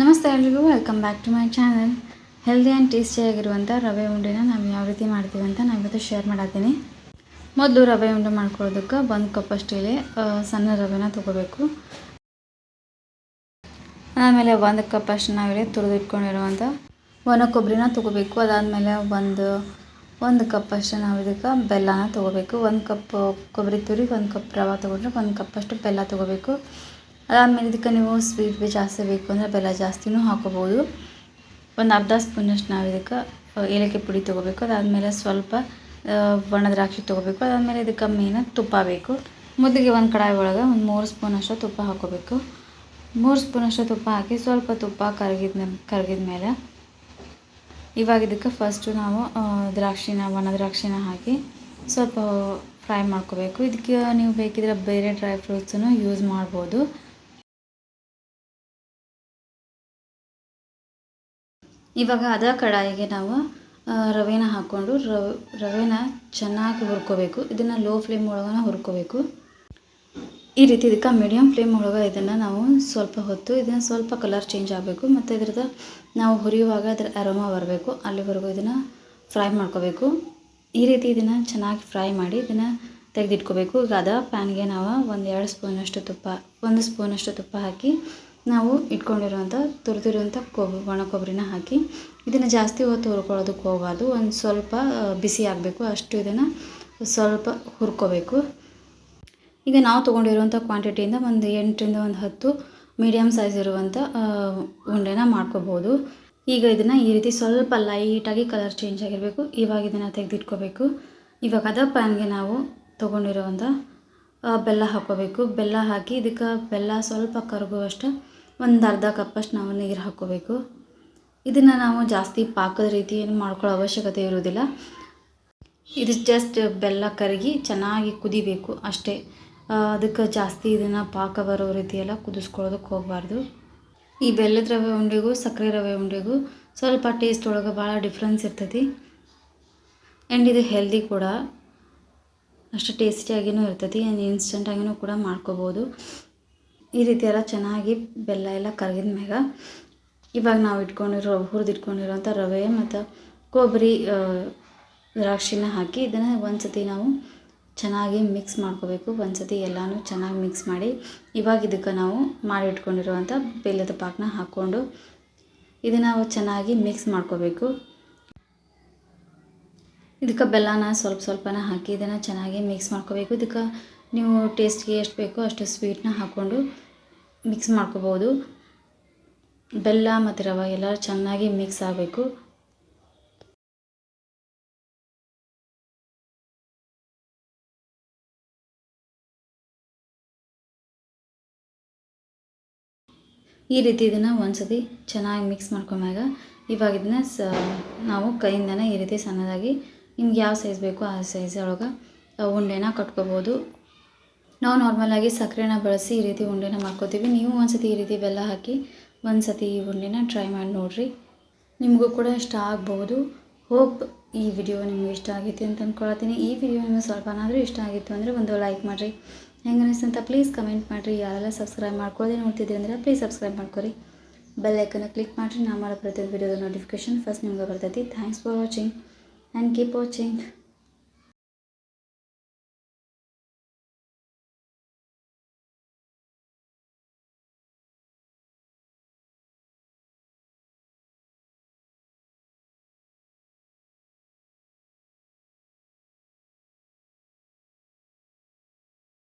ನಮಸ್ತೆ ಎಲ್ರಿಗೂ, welcome back to my channel. Healthy and ಟೇಸ್ಟಿಯಾಗಿರುವಂಥ ರವೆ ಉಂಡೆನ ನಾವು ಯಾವ ರೀತಿ ಮಾಡ್ತೀವಿ ಅಂತ ನಾವು ಇವತ್ತು ಶೇರ್ ಮಾಡತ್ತೀನಿ ಮೊದಲು ರವೆ ಉಂಡೆ ಮಾಡ್ಕೊಳ್ಳೋದಕ್ಕೆ ಒಂದು ಕಪ್ಪಷ್ಟು ಸಣ್ಣ ರವೆನ ತೊಗೋಬೇಕು. ಆಮೇಲೆ ಒಂದು ಕಪ್ಪಷ್ಟು ನಾವಿಲ್ಲಿ ತುರಿದಿಟ್ಕೊಂಡಿರುವಂಥ ಒಣ ಕೊಬ್ಬರಿನ ತೊಗೋಬೇಕು. ಅದಾದಮೇಲೆ ಒಂದು ಒಂದು ಕಪ್ಪಷ್ಟು ನಾವು ಇದಕ್ಕೆ ಬೆಲ್ಲನ ತೊಗೋಬೇಕು. ಒಂದು ಕಪ್ ಕೊಬ್ಬರಿ ತುರಿ, ಒಂದು ಕಪ್ ರವೆ ತೊಗೊಂಡ್ರೆ ಒಂದು ಕಪ್ಪಷ್ಟು ಬೆಲ್ಲ ತೊಗೋಬೇಕು. ಅದಾದಮೇಲೆ ಇದಕ್ಕೆ ನೀವು ಸ್ವೀಟ್ ಬಿ ಜಾಸ್ತಿ ಬೇಕು ಅಂದರೆ ಬೆಲ್ಲ ಜಾಸ್ತಿನೂ ಹಾಕೋಬೋದು. ಒಂದು ಅರ್ಧ ಸ್ಪೂನಷ್ಟು ನಾವು ಇದಕ್ಕೆ ಏಲಕ್ಕಿ ಪುಡಿ ತೊಗೋಬೇಕು. ಅದಾದಮೇಲೆ ಸ್ವಲ್ಪ ಒಣ ದ್ರಾಕ್ಷಿ ತೊಗೋಬೇಕು. ಅದಾದಮೇಲೆ ಇದಕ್ಕೆ ಮೇಯ್ನ ತುಪ್ಪ ಬೇಕು. ಮುದ್ದಿಗೆ ಒಂದು ಕಡಾಯಿ ಒಳಗೆ ಒಂದು ಮೂರು ಸ್ಪೂನಷ್ಟು ತುಪ್ಪ ಹಾಕೋಬೇಕು. ಮೂರು ಸ್ಪೂನಷ್ಟು ತುಪ್ಪ ಹಾಕಿ ಸ್ವಲ್ಪ ತುಪ್ಪ ಕರಗಿದ ಕರಗಿದ ಮೇಲೆ ಇವಾಗ ಇದಕ್ಕೆ ಫಸ್ಟು ನಾವು ದ್ರಾಕ್ಷಿನ, ಒಣ ದ್ರಾಕ್ಷಿನ ಹಾಕಿ ಸ್ವಲ್ಪ ಫ್ರೈ ಮಾಡ್ಕೋಬೇಕು. ಇದಕ್ಕೆ ನೀವು ಬೇಕಿದ್ರೆ ಬೇರೆ ಡ್ರೈ ಫ್ರೂಟ್ಸನ್ನು ಯೂಸ್ ಮಾಡ್ಬೋದು. ಇವಾಗ ಅದ ಕಡಾಯಿಗೆ ನಾವು ರವೆನ ಹಾಕ್ಕೊಂಡು ರವೆ, ರವೆನ ಚೆನ್ನಾಗಿ ಹುರ್ಕೋಬೇಕು. ಇದನ್ನು ಲೋ ಫ್ಲೇಮ್ ಒಳಗನ ಹುರ್ಕೋಬೇಕು. ಈ ರೀತಿ ಇದಕ್ಕೆ ಮೀಡಿಯಮ್ ಫ್ಲೇಮ್ ಒಳಗೆ ಇದನ್ನು ನಾವು ಸ್ವಲ್ಪ ಹೊತ್ತು ಇದನ್ನು ಸ್ವಲ್ಪ ಕಲರ್ ಚೇಂಜ್ ಆಗಬೇಕು. ಮತ್ತು ಇದ್ರದ್ದು ನಾವು ಹುರಿಯುವಾಗ ಅದರ ಅರೋಮ ಬರಬೇಕು. ಅಲ್ಲಿವರೆಗೂ ಇದನ್ನು ಫ್ರೈ ಮಾಡ್ಕೋಬೇಕು. ಈ ರೀತಿ ಇದನ್ನು ಚೆನ್ನಾಗಿ ಫ್ರೈ ಮಾಡಿ ಇದನ್ನು ತೆಗೆದಿಟ್ಕೋಬೇಕು. ಈಗ ಅದ ಪ್ಯಾನ್ಗೆ ನಾವು ಒಂದು ಎರಡು ಸ್ಪೂನಷ್ಟು ತುಪ್ಪ, ಒಂದು ಸ್ಪೂನಷ್ಟು ತುಪ್ಪ ಹಾಕಿ ನಾವು ಇಟ್ಕೊಂಡಿರುವಂಥ, ತುರಿದಿರುವಂಥ ಕೊಬ್ಬು, ಒಣ ಕೊಬ್ಬರಿನ ಹಾಕಿ, ಇದನ್ನು ಜಾಸ್ತಿ ಹೊತ್ತು ಹುರ್ಕೊಳ್ಳೋದಕ್ಕೆ ಹೋಗಬಾರ್ದು. ಒಂದು ಸ್ವಲ್ಪ ಬಿಸಿ ಆಗಬೇಕು. ಅಷ್ಟು ಇದನ್ನು ಸ್ವಲ್ಪ ಹುರ್ಕೋಬೇಕು. ಈಗ ನಾವು ತೊಗೊಂಡಿರುವಂಥ ಕ್ವಾಂಟಿಟಿಯಿಂದ ಒಂದು ಎಂಟರಿಂದ ಒಂದು ಹತ್ತು ಮೀಡಿಯಮ್ ಸೈಜ್ ಇರುವಂಥ ಉಂಡೆನ ಮಾಡ್ಕೋಬೋದು. ಈಗ ಇದನ್ನು ಈ ರೀತಿ ಸ್ವಲ್ಪ ಲೈಟಾಗಿ ಕಲರ್ ಚೇಂಜ್ ಆಗಿರಬೇಕು. ಇವಾಗ ಇದನ್ನು ತೆಗೆದಿಟ್ಕೋಬೇಕು. ಇವಾಗ ಅದ ಪ್ಯಾನ್ಗೆ ನಾವು ತೊಗೊಂಡಿರುವಂಥ ಬೆಲ್ಲ ಹಾಕ್ಕೋಬೇಕು. ಬೆಲ್ಲ ಹಾಕಿ ಇದಕ್ಕೆ ಬೆಲ್ಲ ಸ್ವಲ್ಪ ಕರಗುವಷ್ಟು ಒಂದು ಅರ್ಧ ಕಪ್ಪಷ್ಟು ನಾವು ನೀರು ಹಾಕ್ಕೋಬೇಕು ಇದನ್ನು ನಾವು ಜಾಸ್ತಿ ಪಾಕದ ರೀತಿ ಏನು ಮಾಡ್ಕೊಳ್ಳೋ ಅವಶ್ಯಕತೆ ಇರೋದಿಲ್ಲ. ಇದು ಜಸ್ಟ್ ಬೆಲ್ಲ ಕರಗಿ ಚೆನ್ನಾಗಿ ಕುದಿಬೇಕು ಅಷ್ಟೇ. ಅದಕ್ಕೆ ಜಾಸ್ತಿ ಇದನ್ನು ಪಾಕ ಬರೋ ರೀತಿಯೆಲ್ಲ ಕುದಿಸ್ಕೊಳ್ಳೋದಕ್ಕೆ ಹೋಗಬಾರ್ದು. ಈ ಬೆಲ್ಲದ ರವೆ ಉಂಡೆಗೂ ಸಕ್ಕರೆ ರವೆ ಉಂಡೆಗೂ ಸ್ವಲ್ಪ ಟೇಸ್ಟ್ ಒಳಗೆ ಭಾಳ ಡಿಫ್ರೆನ್ಸ್ ಇರ್ತೈತಿ. ಆ್ಯಂಡ್ ಇದು ಹೆಲ್ದಿ ಕೂಡ. ಅಷ್ಟು ಟೇಸ್ಟಿಯಾಗಿಯೂ ಇರ್ತೈತಿ ಆ್ಯಂಡ್ ಇನ್ಸ್ಟೆಂಟಾಗಿಯೂ ಕೂಡ ಮಾಡ್ಕೋಬೋದು. ಈ ರೀತಿ ಎಲ್ಲ ಚೆನ್ನಾಗಿ ಬೆಲ್ಲ ಎಲ್ಲ ಕರಗಿದ ಮ್ಯಾಗ ಇವಾಗ ನಾವು ಇಟ್ಕೊಂಡಿರೋ ಹುರಿದಿಟ್ಕೊಂಡಿರೋಂಥ ರವೆ ಮತ್ತು ಕೊಬ್ಬರಿ ದ್ರಾಕ್ಷಿನ ಹಾಕಿ ಇದನ್ನು ಒಂದು ಸತಿ ನಾವು ಚೆನ್ನಾಗಿ ಮಿಕ್ಸ್ ಮಾಡ್ಕೋಬೇಕು. ಒಂದು ಸತಿ ಎಲ್ಲನೂ ಚೆನ್ನಾಗಿ ಮಿಕ್ಸ್ ಮಾಡಿ ಇವಾಗ ಇದಕ್ಕೆ ನಾವು ಮಾಡಿ ಇಟ್ಕೊಂಡಿರುವಂಥ ಬೆಲ್ಲದ ಪಾಕನ ಹಾಕ್ಕೊಂಡು ಇದನ್ನು ನಾವು ಚೆನ್ನಾಗಿ ಮಿಕ್ಸ್ ಮಾಡ್ಕೋಬೇಕು. ಇದಕ್ಕೆ ಬೆಲ್ಲನ ಸ್ವಲ್ಪ ಸ್ವಲ್ಪನ ಹಾಕಿ ಇದನ್ನು ಚೆನ್ನಾಗಿ ಮಿಕ್ಸ್ ಮಾಡ್ಕೋಬೇಕು. ಇದಕ್ಕೆ ನೀವು ಟೇಸ್ಟ್ಗೆ ಎಷ್ಟು ಬೇಕೋ ಅಷ್ಟು ಸ್ವೀಟ್ನ ಹಾಕ್ಕೊಂಡು ಮಿಕ್ಸ್ ಮಾಡ್ಕೋಬೋದು. ಬೆಲ್ಲ ಮತ್ತು ರವೆ ಎಲ್ಲ ಚೆನ್ನಾಗಿ ಮಿಕ್ಸ್ ಆಗಬೇಕು. ಈ ರೀತಿ ಇದನ್ನು ಒಂದ್ಸತಿ ಚೆನ್ನಾಗಿ ಮಿಕ್ಸ್ ಮಾಡ್ಕೊಂಡಾಗ ಇವಾಗ ಇದನ್ನ ಸ ನಾವು ಕೈಯಿಂದನೇ ಈ ರೀತಿ ಸಣ್ಣದಾಗಿ ನಿಮ್ಗೆ ಯಾವ ಸೈಜ್ ಬೇಕೋ ಆ ಸೈಜ್ ಒಳಗೆ ಉಂಡೆನ ಕಟ್ಕೋಬೋದು. ನಾವು ನಾರ್ಮಲಾಗಿ ಸಕ್ಕರೆನ ಬಳಸಿ ಈ ರೀತಿ ಉಂಡೆನ ಮಾಡ್ಕೋತೀವಿ. ನೀವು ಒಂದ್ಸತಿ ಈ ರೀತಿ ಬೆಲ್ಲ ಹಾಕಿ ಒಂದು ಸತಿ ಈ ಉಂಡೆನ ಟ್ರೈ ಮಾಡಿ ನೋಡಿರಿ. ನಿಮಗೂ ಕೂಡ ಇಷ್ಟ ಆಗ್ಬೋದು. ಹೋಪ್ ಈ ವಿಡಿಯೋ ನಿಮ್ಗೆ ಇಷ್ಟ ಆಗಿತ್ತು ಅಂತ ಅಂದ್ಕೊಳತ್ತೀನಿ ಈ ವಿಡಿಯೋ ನಿಮಗೆ ಸ್ವಲ್ಪನಾದರೂ ಇಷ್ಟ ಆಗಿತ್ತು ಅಂದರೆ ಒಂದು ಲೈಕ್ ಮಾಡಿರಿ. ಹೆಂಗೆ ಅನಿಸ್ತಂತ ಪ್ಲೀಸ್ ಕಮೆಂಟ್ ಮಾಡಿರಿ. ಯಾರೆಲ್ಲ ಸಬ್ಸ್ಕ್ರೈಬ್ ಮಾಡ್ಕೊಳ್ಳೋದೇ ನೋಡ್ತಿದ್ದೀರಿ ಅಂದರೆ ಪ್ಲೀಸ್ ಸಬ್ಸ್ಕ್ರೈಬ್ ಮಾಡ್ಕೊರಿ. ಬೆಲ್ ಐಕನ್ನ ಕ್ಲಿಕ್ ಮಾಡಿರಿ. ನಾ ಮಾಡೋ ಪ್ರತಿಯೊಂದು ವಿಡಿಯೋದ ನೋಟಿಫಿಕೇಶನ್ ಫಸ್ಟ್ ನಿಮ್ಗೆ ಬರ್ತೈತಿ. Thanks for watching and keep watching